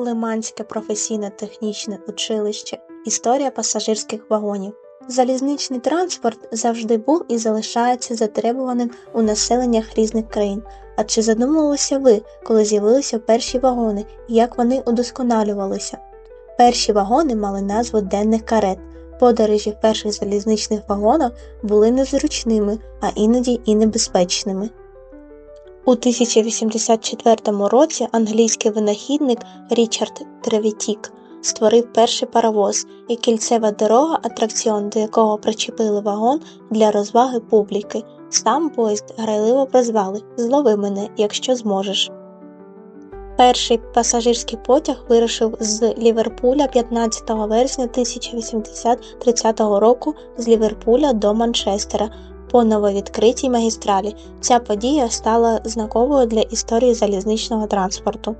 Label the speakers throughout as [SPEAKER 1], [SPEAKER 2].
[SPEAKER 1] Лиманське професійно-технічне училище. Історія пасажирських вагонів. Залізничний транспорт завжди був і залишається затребуваним у населеннях різних країн. А чи задумувалися ви, коли з'явилися перші вагони і як вони удосконалювалися? Перші вагони мали назву денних карет. Подорожі в перших залізничних вагонах були незручними, а іноді і небезпечними. У 1084 році англійський винахідник Річард Тревітік створив перший паровоз і кільцева дорога, атракціон, до якого причепили вагон для розваги публіки. Сам поїзд грайливо прозвали Злови мене, якщо зможеш. Перший пасажирський потяг вирушив з Ліверпуля 15 вересня 1830 року з Ліверпуля до Манчестера по нововідкритій магістралі. Ця подія стала знаковою для історії залізничного транспорту.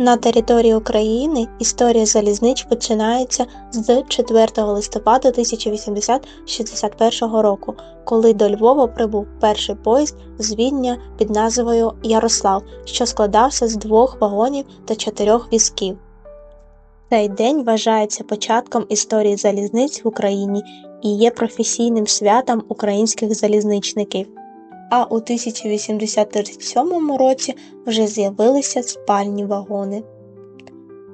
[SPEAKER 1] На території України історія залізнич починається з 4 листопада 1861 року, коли до Львова прибув перший поїзд з Відня під назвою Ярослав, що складався з двох вагонів та чотирьох візків. Цей день вважається початком історії залізниць в Україні і є професійним святом українських залізничників. А у 1837 році вже з'явилися спальні вагони.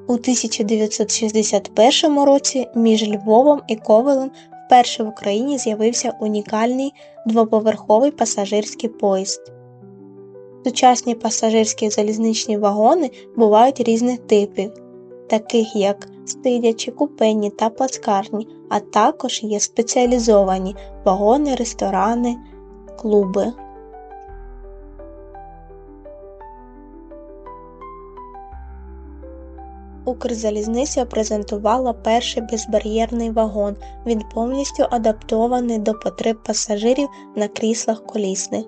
[SPEAKER 1] У 1961 році між Львовом і Ковелем вперше в Україні з'явився унікальний двоповерховий пасажирський поїзд. Сучасні пасажирські залізничні вагони бувають різних типів, таких як стидячі, купенні та плацкарні, а також є спеціалізовані вагони, ресторани, клуби. Укрзалізниця презентувала перший безбар'єрний вагон. Він повністю адаптований до потреб пасажирів на кріслах колісних.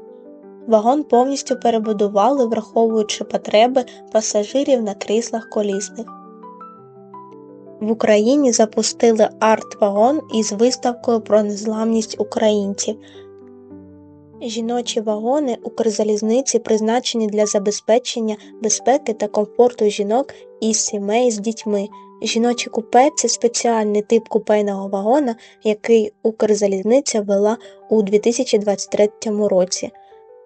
[SPEAKER 1] Вагон повністю перебудували, враховуючи потреби пасажирів на кріслах колісних. В Україні запустили арт-вагон із виставкою про незламність українців. Жіночі вагони Укрзалізниці призначені для забезпечення безпеки та комфорту жінок із сімей з дітьми. Жіночі купе це спеціальний тип купейного вагона, який Укрзалізниця ввела у 2023 році.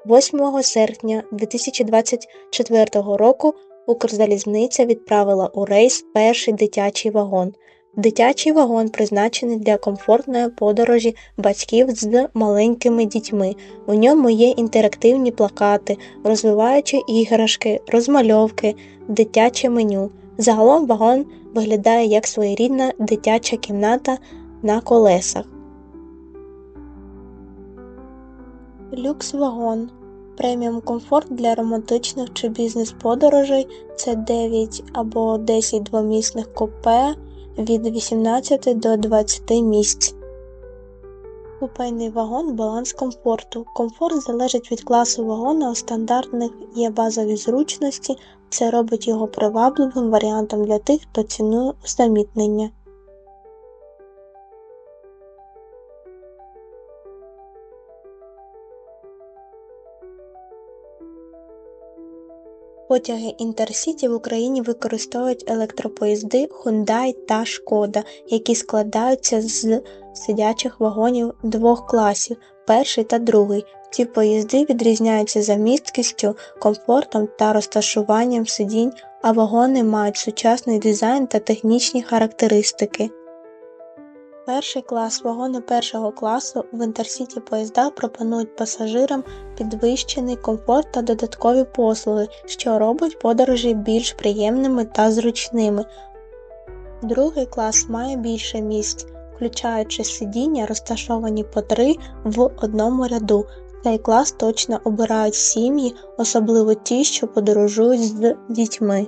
[SPEAKER 1] 8 серпня 2024 року Укрзалізниця відправила у рейс перший дитячий вагон. Дитячий вагон призначений для комфортної подорожі батьків з маленькими дітьми. У ньому є інтерактивні плакати, розвиваючі іграшки, розмальовки, дитяче меню. Загалом вагон виглядає як своєрідна дитяча кімната на колесах. Люкс вагон. Преміум комфорт для романтичних чи бізнес-подорожей це 9 або 10 двомісних купе від 18 до 20 місць. Купейний вагон баланс комфорту. Комфорт залежить від класу вагона, у стандартних є базові зручності, це робить його привабливим варіантом для тих, хто цінує усамітнення. Потяги Інтерсіті в Україні використовують електропоїзди Hyundai та Шкода, які складаються з сидячих вагонів двох класів перший та другий. Ці поїзди відрізняються за місткістю, комфортом та розташуванням сидінь, а вагони мають сучасний дизайн та технічні характеристики. Перший клас вагони першого класу в інтерсіті поїзда пропонують пасажирам підвищений комфорт та додаткові послуги, що робить подорожі більш приємними та зручними. Другий клас має більше місць, включаючи сидіння, розташовані по три в одному ряду. Цей клас точно обирають сім'ї, особливо ті, що подорожують з дітьми.